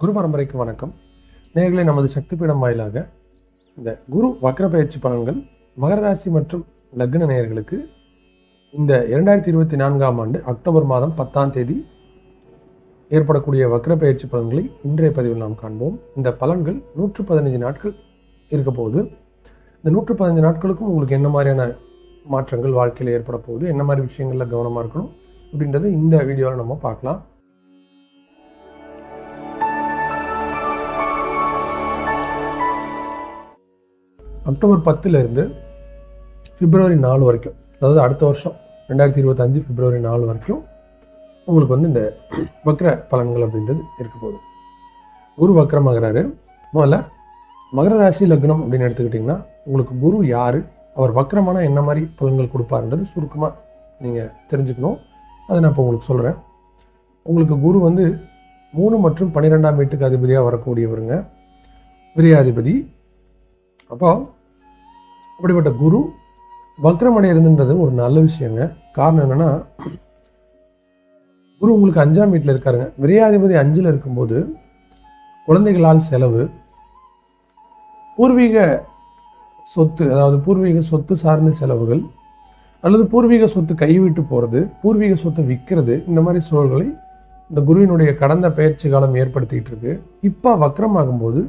குரு பரம்பரைக்கு வணக்கம். நேர்களை நமது சக்தி பீடம் வாயிலாக இந்த குரு வக்ர பயிற்சி பலன்கள் மகர ராசி மற்றும் லக்ன நேயர்களுக்கு இந்த இரண்டாயிரத்தி இருபத்தி நான்காம் ஆண்டு அக்டோபர் மாதம் பத்தாம் தேதி ஏற்படக்கூடிய வக்ர பயிற்சி பலன்களை இன்றைய பதிவில் நாம் காண்போம். இந்த பலன்கள் நூற்று பதினைஞ்சு நாட்கள் இருக்க போகுது. இந்த நூற்று பதினஞ்சு நாட்களுக்கும் உங்களுக்கு என்ன மாதிரியான மாற்றங்கள் வாழ்க்கையில் ஏற்பட போகுது? என்ன மாதிரி விஷயங்களில் கவனமாக இருக்கணும்? அப்படின்றத இந்த வீடியோவில் நம்ம பார்க்கலாம். அக்டோபர் பத்துலேருந்து பிப்ரவரி நாலு வரைக்கும். அதாவது அடுத்த வருஷம் ரெண்டாயிரத்தி இருபத்தஞ்சு பிப்ரவரி நாலு வரைக்கும் உங்களுக்கு வந்து இந்த வக்ர பலன்கள் அப்படின்றது இருக்க போகுது. குரு வக்ரமாகிறாரு. முதல்ல மகர ராசி லக்னம் அப்படின்னு எடுத்துக்கிட்டிங்கன்னா உங்களுக்கு குரு யார் அவர் வக்ரமான என்ன மாதிரி பலன்கள் கொடுப்பாருன்றது சுருக்கமாக நீங்கள் தெரிஞ்சுக்கணும். அதை நான் இப்போ உங்களுக்கு சொல்கிறேன் உங்களுக்கு குரு வந்து மூணு மற்றும் பன்னிரெண்டாம் வீட்டுக்கு அதிபதியாக வரக்கூடியவருங்க. பிரியாதிபதி அப்போ அப்படிப்பட்ட குரு வக்ரமடை இருந்துன்றது ஒரு நல்ல விஷயங்க. காரணம் என்னன்னா குரு உங்களுக்கு அஞ்சாம் வீட்டில் இருக்காருங்க. விரையாதிபதி அஞ்சில் இருக்கும்போது குழந்தைகளால் செலவு பூர்வீக சொத்து அதாவது பூர்வீக சொத்து சார்ந்த செலவுகள் அல்லது பூர்வீக சொத்து கைவிட்டு போகிறது பூர்வீக சொத்தை விற்கிறது இந்த மாதிரி சூழல்களை இந்த குருவினுடைய கடந்த பயிற்சி காலம் ஏற்படுத்திக்கிட்டு இருக்கு. இப்போ வக்ரமாகும்போது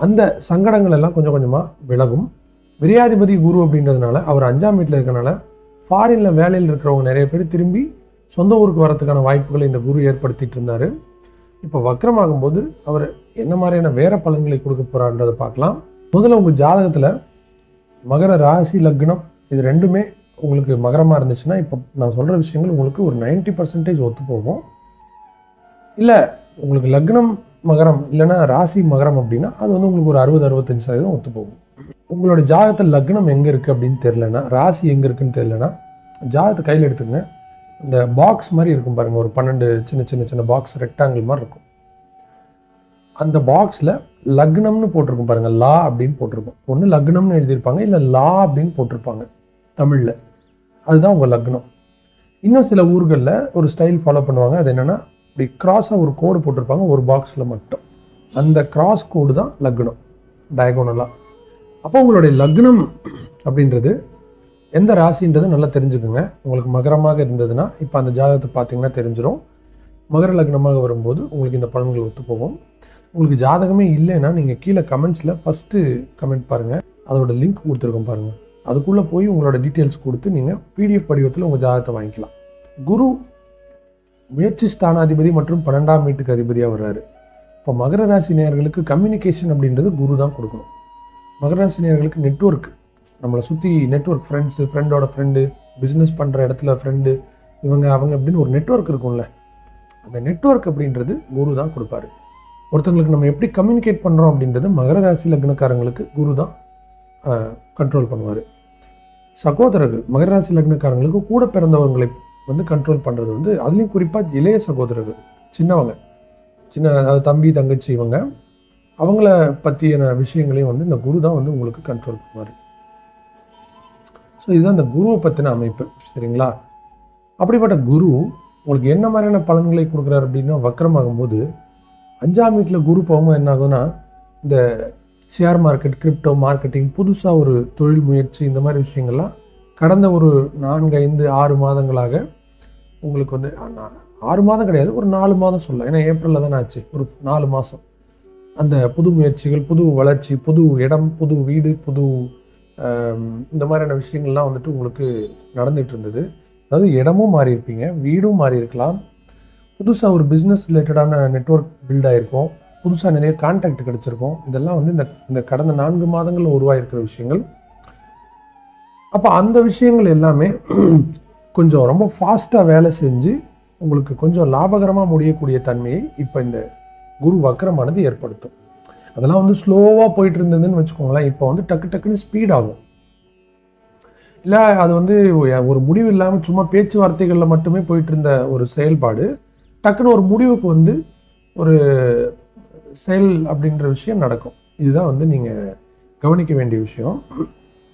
அந்த சங்கடங்கள் எல்லாம் கொஞ்சம் கொஞ்சமாக விலகும். விரியாதிபதி குரு அப்படின்றதுனால அவர் அஞ்சாம் வீட்டில் இருக்கனால ஃபாரினில் வேலையில் இருக்கிறவங்க நிறைய பேர் திரும்பி சொந்த ஊருக்கு வரத்துக்கான வாய்ப்புகளை இந்த குரு ஏற்படுத்திட்டு இருந்தார். இப்போ வக்கரமாகும்போது அவர் என்ன மாதிரியான வேற பலன்களை கொடுக்க போகிறான்றதை பார்க்கலாம். முதல்ல உங்கள் ஜாதகத்தில் மகர ராசி லக்னம் இது ரெண்டுமே உங்களுக்கு மகரமாக இருந்துச்சுன்னா இப்போ நான் சொல்கிற விஷயங்கள் உங்களுக்கு ஒரு 90% பர்சன்டேஜ் ஒத்து போகும். இல்லை உங்களுக்கு லக்னம் மகரம் இல்லைன்னா ராசி மகரம் அப்படின்னா அது வந்து உங்களுக்கு ஒரு அறுபது அறுபத்தஞ்சு சதவீதம் ஒத்து போகும். உங்களோட ஜாகத்தில் லக்னம் எங்கே இருக்குது அப்படின்னு தெரிலனா ராசி எங்கே இருக்குன்னு தெரிலனா ஜாதகத்தை கையில் எடுத்துங்க இந்த பாக்ஸ் மாதிரி இருக்கும் பாருங்கள் ஒரு பன்னெண்டு சின்ன சின்ன சின்ன பாக்ஸ் ரெக்டாங்கிள் மாதிரி இருக்கும். அந்த பாக்ஸில் லக்னம்னு போட்டிருக்கும் பாருங்கள் லா அப்படின்னு போட்டிருக்கும். ஒன்று லக்னம்னு எழுதியிருப்பாங்க இல்லை லா அப்படின்னு போட்டிருப்பாங்க தமிழில். அதுதான் உங்கள் லக்னம். இன்னும் சில ஊர்களில் ஒரு ஸ்டைல் ஃபாலோ பண்ணுவாங்க அது என்னென்னா இப்படி கிராஸாக ஒரு கோடு போட்டிருப்பாங்க ஒரு பாக்ஸில் மட்டும். அந்த கிராஸ் கோடு தான் லக்னம் டயகோனலாக அப்போ உங்களுடைய லக்னம் அப்படின்றது எந்த ராசின்றது நல்லா தெரிஞ்சுக்குங்க. உங்களுக்கு மகரமாக இருந்ததுன்னா இப்போ அந்த ஜாதகத்தை பார்த்தீங்கன்னா தெரிஞ்சிடும் மகர லக்னமாக வரும்போது உங்களுக்கு இந்த பலன்கள் ஒத்து போகும் உங்களுக்கு ஜாதகமே இல்லைன்னா நீங்கள் கீழே கமெண்ட்ஸில் ஃபஸ்ட்டு கமெண்ட் பாருங்கள் அதோட லிங்க் கொடுத்துருக்கோம் பாருங்கள் அதுக்குள்ளே போய் உங்களோட டீட்டெயில்ஸ் கொடுத்து நீங்கள் பிடிஎஃப் படிவத்தில் உங்கள் ஜாதகத்தை வாங்கிக்கலாம். குரு முயற்சி ஸ்தானாதிபதி மற்றும் பன்னெண்டாம் வீட்டுக்கு அதிபதியாக வர்றாரு. இப்போ மகர ராசி நேயர்களுக்கு கம்யூனிகேஷன் அப்படின்றது குரு தான் கொடுக்கணும். மகராசினியர்களுக்கு நெட்ஒர்க் நெட்வொர்க் நம்மளை சுற்றி நெட்ஒர்க் ஃப்ரெண்ட்ஸு ஃப்ரெண்டோட ஃப்ரெண்டு பிஸ்னஸ் பண்ணுற இடத்துல ஃப்ரெண்டு இவங்க அவங்க அப்படின்னு ஒரு நெட்ஒர்க் இருக்கும்ல. அந்த நெட்வொர்க் அப்படின்றது குரு தான் கொடுப்பாரு. ஒருத்தங்களுக்கு நம்ம எப்படி கம்யூனிகேட் பண்ணுறோம் அப்படின்றது மகர ராசி லக்னக்காரங்களுக்கு குரு தான் கண்ட்ரோல் பண்ணுவார். சகோதரர்கள் மகர ராசி லக்னக்காரங்களுக்கு கூட பிறந்தவங்களை வந்து கண்ட்ரோல் பண்ணுறது வந்து அதுலேயும் குறிப்பாக இளைய சகோதரர்கள் சின்னவங்க. சின்ன அதாவது தம்பி தங்கச்சி இவங்க அவங்கள பற்றியான விஷயங்களையும் வந்து இந்த குரு தான் வந்து உங்களுக்கு கண்ட்ரோல் பண்ணுவார். ஸோ இதுதான் இந்த குருவை பற்றின அமைப்பு சரிங்களா? அப்படிப்பட்ட குரு உங்களுக்கு என்ன மாதிரியான பலன்களை கொடுக்குறாரு அப்படின்னா வக்கரமாகும்போது அஞ்சாம் வீட்டில் குரு போகும்போது என்ன ஆகுதுன்னா இந்த ஷேர் மார்க்கெட் கிரிப்டோ மார்க்கெட்டிங் புதுசாக ஒரு தொழில் முயற்சி இந்த மாதிரி விஷயங்கள்லாம் கடந்த ஒரு நான்கு ஐந்து ஆறு மாதங்களாக உங்களுக்கு வந்து ஆறு மாதம் கிடையாது ஒரு நாலு மாதம் சொல்லலாம். ஏன்னா ஏப்ரலில் தானே ஆச்சு ஒரு நாலு மாதம். அந்த புது முயற்சிகள் புது வளர்ச்சி புது இடம் புது வீடு புது இந்த மாதிரியான விஷயங்கள்லாம் வந்துட்டு உங்களுக்கு நடந்துட்டு இருந்தது. அதாவது இடமும் மாறி இருப்பீங்க வீடும் மாறி இருக்கலாம். புதுசாக ஒரு பிஸ்னஸ் ரிலேட்டடான நெட்வொர்க் பில்ட் ஆகிருக்கும் புதுசாக நிறைய கான்டாக்ட் கிடச்சிருக்கும். இதெல்லாம் வந்து இந்த இந்த கடந்த நான்கு மாதங்களில் உருவாகிருக்கிற விஷயங்கள். அப்போ அந்த விஷயங்கள் எல்லாமே கொஞ்சம் ரொம்ப ஃபாஸ்ட்டாக வேலை செஞ்சு உங்களுக்கு கொஞ்சம் லாபகரமாக முடியக்கூடிய தன்மையை இப்போ இந்த குரு வக்கரமானது ஏற்படுத்தும். அதெல்லாம் வந்து ஸ்லோவாக போயிட்டு இருந்ததுன்னு வச்சுக்கோங்களேன். இப்போ வந்து டக்கு டக்குன்னு ஸ்பீட் ஆகும். இல்லை அது வந்து ஒரு- முடிவு இல்லாமல் சும்மா பேச்சுவார்த்தைகளில் மட்டுமே போயிட்டு இருந்த ஒரு செயல்பாடு. டக்குன்னு ஒரு முடிவுக்கு வந்து ஒரு செயல் அப்படின்ற விஷயம் நடக்கும். இதுதான் வந்து நீங்கள் கவனிக்க வேண்டிய விஷயம்.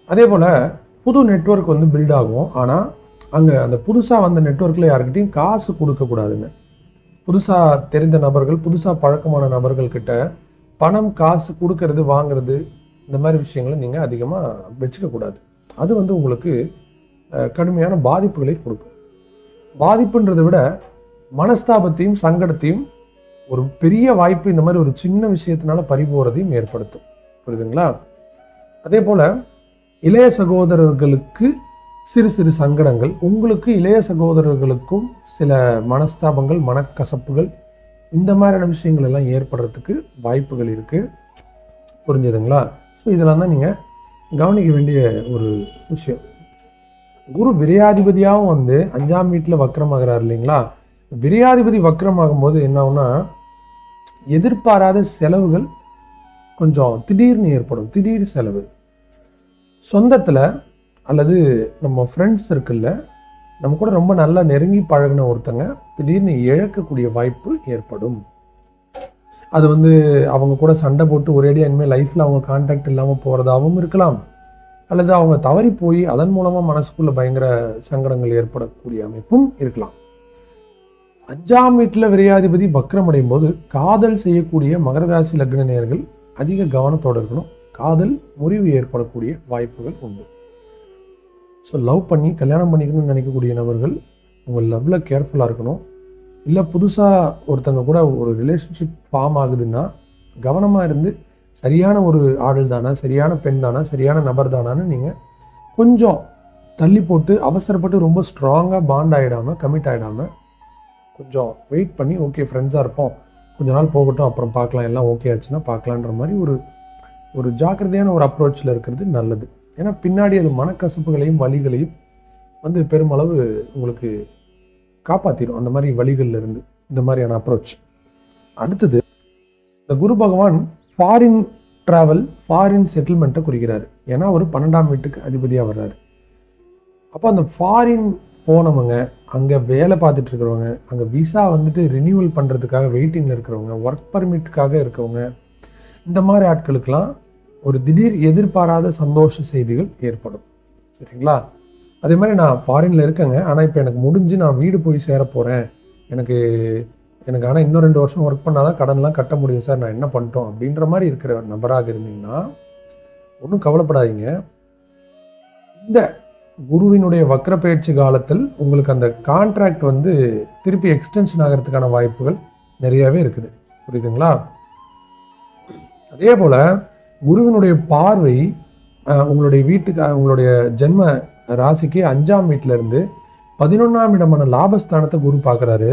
அதே போல் புது நெட்வொர்க் வந்து பில்ட் ஆகும். ஆனால் அங்கே அந்த புதுசாக வந்த நெட்வொர்க்கில் யாருக்கிட்டையும் காசு கொடுக்கக்கூடாதுங்க புதுசாக தெரிந்த நபர்கள் புதுசாக பழக்கமான நபர்கள்கிட்ட பணம் காசு கொடுக்கறது வாங்குறது இந்த மாதிரி விஷயங்களை நீங்கள் அதிகமாக வச்சுக்க கூடாது. அது வந்து உங்களுக்கு கடுமையான பாதிப்புகளை கொடுக்கும். பாதிப்புன்றதை விட மனஸ்தாபத்தையும் சங்கடத்தையும் ஒரு பெரிய வாய்ப்பு இந்த மாதிரி ஒரு சின்ன விஷயத்தினால பறிபோகிறதையும் ஏற்படுத்தும். புரியுதுங்களா? அதே போல் இளைய சகோதரர்களுக்கு சிறு சிறு சங்கடங்கள் உங்களுக்கு இளைய சகோதரர்களுக்கும் சில மனஸ்தாபங்கள் மனக்கசப்புகள் இந்த மாதிரியான விஷயங்கள் எல்லாம் ஏற்படுறதுக்கு வாய்ப்புகள் இருக்குது புரிஞ்சுதுங்களா? ஸோ இதெல்லாம் தான் நீங்கள் கவனிக்க வேண்டிய ஒரு விஷயம். குரு விரையாதிபதியாகவும் வந்து அஞ்சாம் வீட்டில் வக்கரமாகிறார் இல்லைங்களா? விரையாதிபதி வக்கரமாகும் போது என்னாகும்னா எதிர்பாராத செலவுகள் கொஞ்சம் திடீர்னு ஏற்படும். திடீர் செலவு. சொந்தத்தில் அல்லது நம்ம ஃப்ரெண்ட்ஸ் இருக்குல்ல நம்ம கூட ரொம்ப நல்லா நெருங்கி பழகின ஒருத்தங்க திடீர்னு இழக்கக்கூடிய வாய்ப்பு ஏற்படும். அது வந்து அவங்க கூட சண்டை போட்டு ஒரேடியாக இனிமேல் லைஃப்பில் அவங்க கான்டாக்ட் இல்லாமல் போகிறதாகவும் இருக்கலாம். அல்லது அவங்க தவறி போய் அதன் மூலமாக மனசுக்குள்ளே பயங்கர சங்கடங்கள் ஏற்படக்கூடிய அமைப்பும் இருக்கலாம். அஞ்சாம் வீட்டில் விரையாதிபதி வக்ரம் அடையும் போது காதல் செய்யக்கூடிய மகர ராசி லக்ன நேயர்கள் அதிக கவனத்தோடு இருக்கணும். காதல் முறிவு ஏற்படக்கூடிய வாய்ப்புகள் உண்டு. ஸோ லவ் பண்ணி கல்யாணம் பண்ணிக்கணும்னு நினைக்கக்கூடிய நபர்கள் உங்கள் லவ்வில் கேர்ஃபுல்லாக இருக்கணும். இல்லை புதுசாக ஒருத்தங்க கூட ஒரு ரிலேஷன்ஷிப் ஃபார்ம் ஆகுதுன்னா கவனமாக இருந்து சரியான ஒரு ஆடல் தானா சரியான பெண் தானா சரியான நபர் தானான்னு நீங்கள் கொஞ்சம் தள்ளி போட்டு அவசரப்பட்டு ரொம்ப ஸ்ட்ராங்காக பாண்ட் ஆகிடாமல் கமிட் ஆகிடாமல் கொஞ்சம் வெயிட் பண்ணி ஓகே ஃப்ரெண்ட்ஸாக இருப்போம். கொஞ்ச நாள் போகட்டும் அப்புறம் பார்க்கலாம். எல்லாம் ஓகே ஆச்சுன்னா பார்க்கலான்ற மாதிரி ஒரு ஒரு ஜாக்கிரதையான ஒரு அப்ரோச்சில் இருக்கிறது நல்லது. ஏன்னா பின்னாடி அது மனக்கசப்புகளையும் வழிகளையும் வந்து பெருமளவு உங்களுக்கு காப்பாற்றிடும் அந்த மாதிரி வழிகளில் இருந்து இந்த மாதிரியான அப்ரோச் அடுத்தது இந்த Guru Bhagavan foreign travel foreign செட்டில்மெண்ட்டை குறிக்கிறாரு. ஏன்னா ஒரு பன்னெண்டாம் வீட்டுக்கு அதிபதியாக வர்றாரு. அப்போ அந்த ஃபாரின் போனவங்க அங்கே வேலை பார்த்துட்டு இருக்கிறவங்க அங்கே விசா வந்துட்டு ரினியூவல் பண்ணுறதுக்காக வெயிட்டிங்கில் இருக்கிறவங்க ஒர்க் பர்மிட்டுக்காக இருக்கவங்க இந்த மாதிரி ஆட்களுக்கெல்லாம் ஒரு திடீர் எதிர்பாராத சந்தோஷ செய்திகள் ஏற்படும். சரிங்களா? அதே மாதிரி நான் ஃபாரினில் இருக்கேங்க. ஆனால் இப்போ எனக்கு முடிஞ்சு நான் வீடு போய் சேர போகிறேன் எனக்கு எனக்கு ஆனால் இன்னும் ரெண்டு வருஷம் ஒர்க் பண்ணால் தான் கடன்லாம் கட்ட முடியும் சார். நான் என்ன பண்ணிட்டோம் அப்படின்ற மாதிரி இருக்கிற நபராக இருந்தீங்கன்னா ஒன்றும் கவலைப்படாதீங்க. இந்த குருவினுடைய வக்கர பயிற்சி காலத்தில் உங்களுக்கு அந்த கான்ட்ராக்ட் வந்து திருப்பி எக்ஸ்டென்ஷன் ஆகிறதுக்கான வாய்ப்புகள் நிறையாவே இருக்குது. புரியுதுங்களா? அதே போல் குருவினுடைய பார்வை உங்களுடைய வீட்டுக்கு உங்களுடைய ஜென்ம ராசிக்கு அஞ்சாம் வீட்டிலேருந்து பதினொன்றாம் இடமான லாபஸ்தானத்தை குரு பார்க்குறாரு.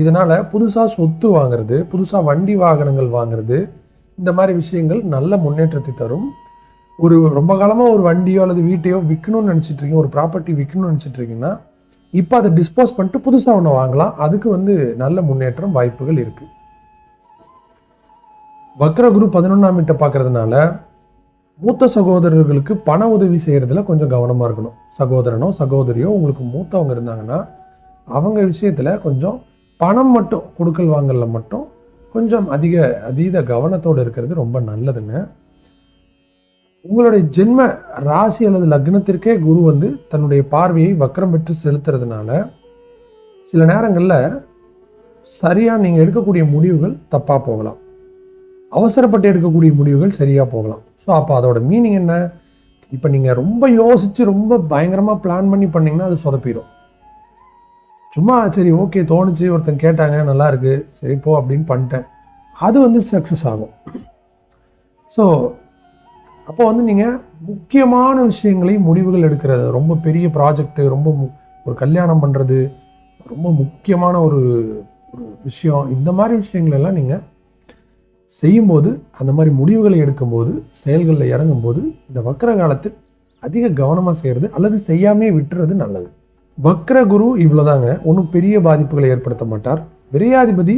இதனால் புதுசாக சொத்து வாங்குறது புதுசாக வண்டி வாகனங்கள் வாங்குறது இந்த மாதிரி விஷயங்கள் நல்ல முன்னேற்றத்தை தரும். ஒரு ரொம்ப காலமாக ஒரு வண்டியோ அல்லது வீட்டையோ விற்கணும்னு நினச்சிட்டு இருக்கீங்க ஒரு ப்ராப்பர்ட்டி விற்கணும்னு நினச்சிட்டு இருக்கீங்கன்னா இப்போ அதை டிஸ்போஸ் பண்ணிட்டு புதுசாக ஒன்று வாங்கலாம். அதுக்கு வந்து நல்ல முன்னேற்றம் வாய்ப்புகள் இருக்குது வக்ர குரு பதினொன்றாம் வீட்டை பார்க்கறதுனால மூத்த சகோதரர்களுக்கு பண உதவி செய்கிறதுல கொஞ்சம் கவனமாக இருக்கணும். சகோதரனோ சகோதரியோ உங்களுக்கு மூத்தவங்க இருந்தாங்கன்னா அவங்க விஷயத்தில் கொஞ்சம் பணம் மட்டும் கொடுக்கல் வாங்கலில் மட்டும் கொஞ்சம் அதிக அதீத கவனத்தோடு இருக்கிறது ரொம்ப நல்லதுங்க. உங்களுடைய ஜென்ம ராசி அல்லது லக்னத்திற்கே குரு வந்து தன்னுடைய பார்வையை வக்கரம் பெற்று செலுத்துறதுனால சில நேரங்களில் சரியாக நீங்கள் எடுக்கக்கூடிய முடிவுகள் தப்பாக போகலாம். அவசரப்பட்டு எடுக்கக்கூடிய முடிவுகள் சரியாக போகலாம். ஸோ அப்போ அதோட மீனிங் என்ன? இப்போ நீங்கள் ரொம்ப யோசித்து ரொம்ப பயங்கரமாக பிளான் பண்ணி பண்ணிங்கன்னா அது சொதப்பிடும் சும்மா சரி ஓகே தோணுச்சு ஒருத்தன் கேட்டாங்க நல்லா இருக்குது சரி போ அப்படின்னு பண்ணிட்டேன். அது வந்து சக்ஸஸ் ஆகும். ஸோ அப்போ வந்து நீங்கள் முக்கியமான விஷயங்களை முடிவுகள் எடுக்கிறது ரொம்ப பெரிய ப்ராஜெக்ட்டு ரொம்ப ஒரு கல்யாணம் பண்ணுறது ரொம்ப முக்கியமான ஒரு ஒரு விஷயம் இந்த மாதிரி விஷயங்களெல்லாம் நீங்கள் செய்யும்போது அந்த மாதிரி முடிவுகளை எடுக்கும்போது செயல்களில் இறங்கும்போது இந்த வக்ர காலத்தில் அதிக கவனமாக செய்கிறது அல்லது செய்யாமே விட்டுறது நல்லது. வக்ர குரு இவ்வளோதாங்க ஒன்றும் பெரிய பாதிப்புகளை ஏற்படுத்த மாட்டார். விரையாதிபதி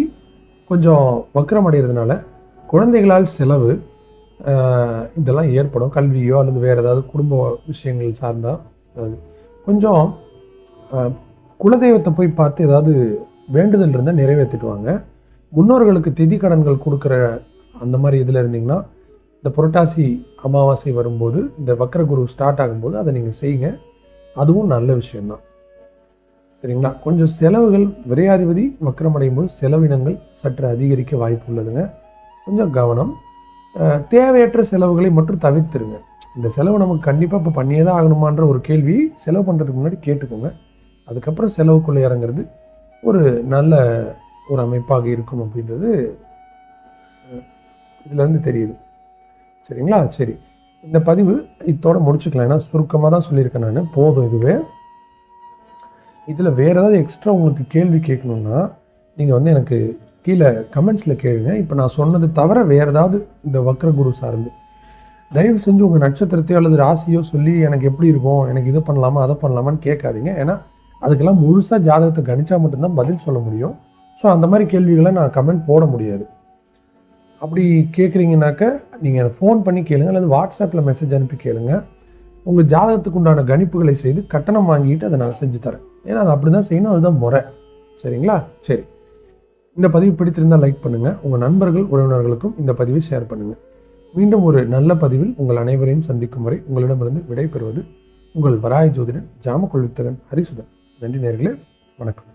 கொஞ்சம் வக்ரம் அடைகிறதுனால குழந்தைகளால் செலவு இதெல்லாம் ஏற்படும். கல்வியோ அல்லது வேறு ஏதாவது குடும்ப விஷயங்கள் சார்ந்தால் அதாவது கொஞ்சம் குலதெய்வத்தை போய் பார்த்து ஏதாவது வேண்டுதல் இருந்தால் நிறைவேற்றிட்டு வாங்க முன்னோர்களுக்கு திதி கடன்கள் கொடுக்குற அந்த மாதிரி இதில் இருந்தீங்கன்னா இந்த புரட்டாசி அமாவாசை வரும்போது இந்த வக்ரகுரு ஸ்டார்ட் ஆகும்போது அதை நீங்கள் செய்யுங்க. அதுவும் நல்ல விஷயம்தான். சரிங்களா? கொஞ்சம் செலவுகள் விரையாதிபதி வக்கரமடையும் போது செலவினங்கள் சற்று அதிகரிக்க வாய்ப்பு உள்ளதுங்க. கொஞ்சம் கவனம். தேவையற்ற செலவுகளை மட்டும் தவிர்த்துருங்க. இந்த செலவு நமக்கு கண்டிப்பாக இப்போ பண்ணியே தான் ஆகணுமான்ற ஒரு கேள்வி செலவு பண்ணுறதுக்கு முன்னாடி கேட்டுக்கோங்க. அதுக்கப்புறம் செலவுக்குள்ளே இறங்குறது ஒரு நல்ல ஒரு அமைப்பாக இருக்கும் அப்படின்றது இதுலேருந்து தெரியுது. சரிங்களா? சரி. இந்த பதிவு இதோட முடிச்சுக்கலாம். ஏன்னா சுருக்கமாக தான் சொல்லியிருக்கேன் நான். போதும் இதுவே. இதில் வேறு ஏதாவது எக்ஸ்ட்ரா உங்களுக்கு கேள்வி கேட்கணுன்னா நீங்கள் வந்து எனக்கு கீழே கமெண்ட்ஸில் கேளுங்க. இப்போ நான் சொன்னது தவிர வேறு ஏதாவது இந்த வக்ர குரு சார்ந்து. தயவு செஞ்சு உங்கள் நட்சத்திரத்தையோ அல்லது ராசியோ சொல்லி எனக்கு எப்படி இருக்கும்? எனக்கு இது பண்ணலாமா அதை பண்ணலாமான்னு கேட்காதீங்க. ஏன்னா அதுக்கெல்லாம் முழுசாக ஜாதகத்தை கணிச்சா மட்டும்தான் பதில் சொல்ல முடியும். ஸோ அந்த மாதிரி கேள்விகளை நான் கமெண்ட் போட முடியாது. அப்படி கேட்குறீங்கனாக்க நீங்கள் ஃபோன் பண்ணி கேளுங்க அல்லது வாட்ஸ்அப்பில் மெசேஜ் அனுப்பி கேளுங்க. உங்கள் ஜாதகத்துக்கு உண்டான கணிப்புகளை செய்து கட்டணம் வாங்கிட்டு அதை நான் செஞ்சு தரேன். ஏன்னா அது அப்படி தான் செய்யணும் அதுதான் முறை. சரிங்களா? சரி. இந்த பதிவு பிடித்திருந்தால் லைக் பண்ணுங்கள் உங்கள் நண்பர்கள் உறவினர்களுக்கும் இந்த பதிவை ஷேர் பண்ணுங்கள் மீண்டும் ஒரு நல்ல பதிவில் உங்கள் அனைவரையும் சந்திக்கும் வரை உங்களிடமிருந்து விடைபெறுவது உங்கள் வராய ஜோதிடன் ஜாம கொள்வித்தகன் ஹரிசுதன். நன்றி நேர்களே. வணக்கம்.